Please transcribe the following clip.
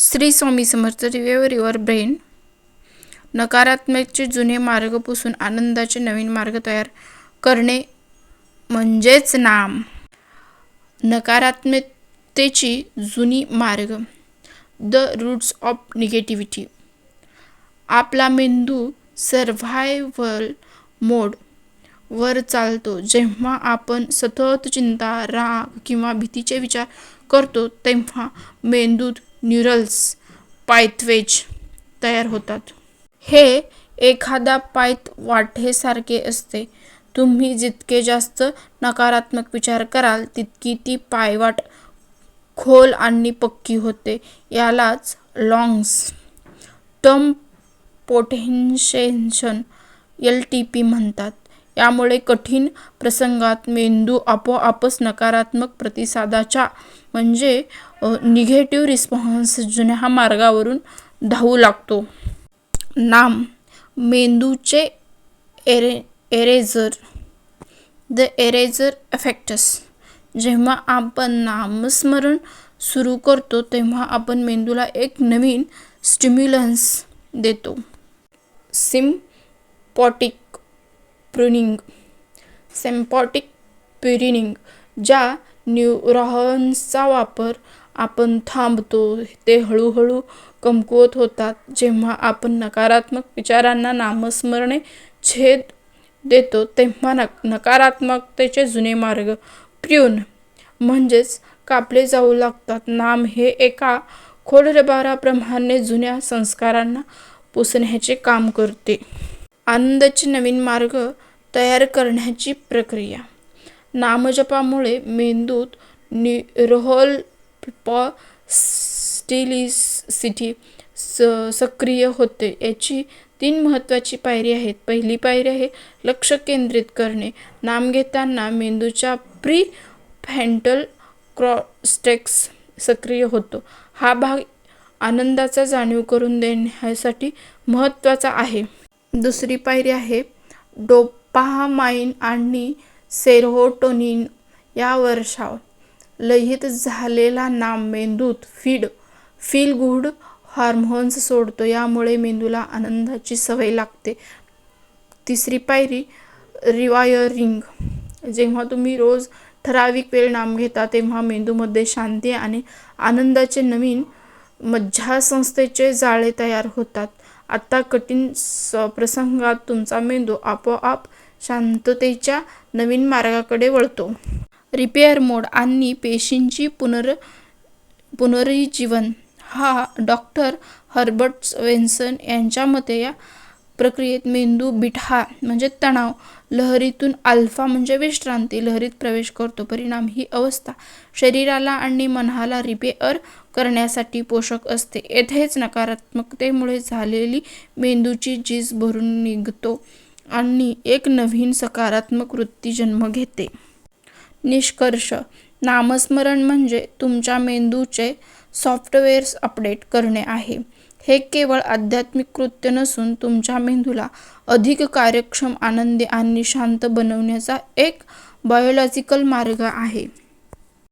Shri Swami Samarth rewire your brain नकारात्मकचे जुने मार्ग पुसून आनंदाचे नवीन मार्ग तयार करणे म्हणजेच नाम. नकारात्मकतेची जुनी मार्ग. द रूट्स ऑफ निगेटिव्हिटी आपला मेंदू सर्व्हायव्हल मोड वर चालतो. जेव्हा आपण सतत चिंता राग किंवा भीतीचे विचार करतो तेव्हा मेंदूत न्यूरल्स पायथवेज तयार होतात. हे एखादा पायत वाटेसारखे असते. तुम्ही जितके जास्त नकारात्मक विचार कराल तितकी ती पायवाट खोल आणि पक्की होते. यालाच long term potentiation L T P म्हणतात. यामुळे कठीण प्रसंगात मेंदू आपोआपच नकारात्मक प्रतिसादाच्या म्हणजे निगेटिव्ह रिस्पॉन्स जुन्या मार्गावरून धावू लागतो. नाम मेंदूचे एरे एरेझर. द एरेझर इफेक्ट्स जेव्हा आपण नामस्मरण सुरू करतो तेव्हा आपण मेंदूला एक नवीन स्टिम्युलन्स देतो. सिम्पॉटिक प्रुनिंग सेम्पॉटिक प्युरिनिंग ज्या न्यूरॉन्सचा वापर आपण थांबतो ते हळूहळू कमकुवत होतात. जेव्हा आपण नकारात्मक विचारांना नामस्मरणे छेद देतो तेव्हा नक नकारात्मकतेचे जुने मार्ग प्र्यून म्हणजेच कापले जाऊ लागतात. नाम हे एका खोडरबाराप्रमाणे जुन्या संस्कारांना पुसण्याचे काम करते. आनंदाचे नवीन मार्ग तयार करण्याची प्रक्रिया. नामजपामुळे मेंदूत न्यूरोहल प्लॅस्टिसिटी स सक्रिय होते. याची तीन महत्त्वाची पायरी आहेत. पहिली पायरी आहे लक्ष केंद्रित करणे. नाम घेताना मेंदूच्या प्री फॅन्टल क्रॉस्टेक्स सक्रिय होतो. हा भाग आनंदाचा जाणीव करून देण्यासाठी महत्त्वाचा आहे. दुसरी पायरी आहे डोपामाइन आणि सेरोटोनिन या वर्षाव. लयित झालेला नाम मेंदूत फीड फील गुड हार्मोन्स सोडतो यामुळे मेंदूला आनंदाची सवय लागते. तिसरी पायरी रिवायरिंग जेव्हा तुम्ही रोज ठराविक वेळ नाम घेता तेव्हा मेंदूमध्ये शांती आणि आनंदाचे नवीन मज्जासंस्थेचे जाळे तयार होतात. आता कठीण स प्रसंगात तुमचा मेंदू आपोआप शांततेच्या नवीन मार्गाकडे वळतो. रिपेअर मोड आणि पेशींची पुनर पुनरुज्जीवन हा डॉक्टर हर्बर्ट वेन्सन यांच्या मते या प्रक्रियेत मेंदू बिठा म्हणजे तणाव लहरीतून अल्फा म्हणजे विश्रांती लहरीत प्रवेश करतो परिणाम ही अवस्था. शरीराला आणि मनाला रिपेअर करण्यासाठी पोषक असते. येथेच नकारात्मकतेमुळे झालेली मेंदूची झीज भरून निघतो आणि एक नवीन सकारात्मक वृत्ती जन्म घेते. निष्कर्ष. नामस्मरण म्हणजे तुमच्या मेंदूचे सॉफ्टवेअर्स अपडेट करणे आहे. हे केवळ आध्यात्मिक कृत्य नसून तुमच्या मेंदूला अधिक कार्यक्षम आनंदी आणि शांत बनवण्याचा एक बायोलॉजिकल मार्ग आहे.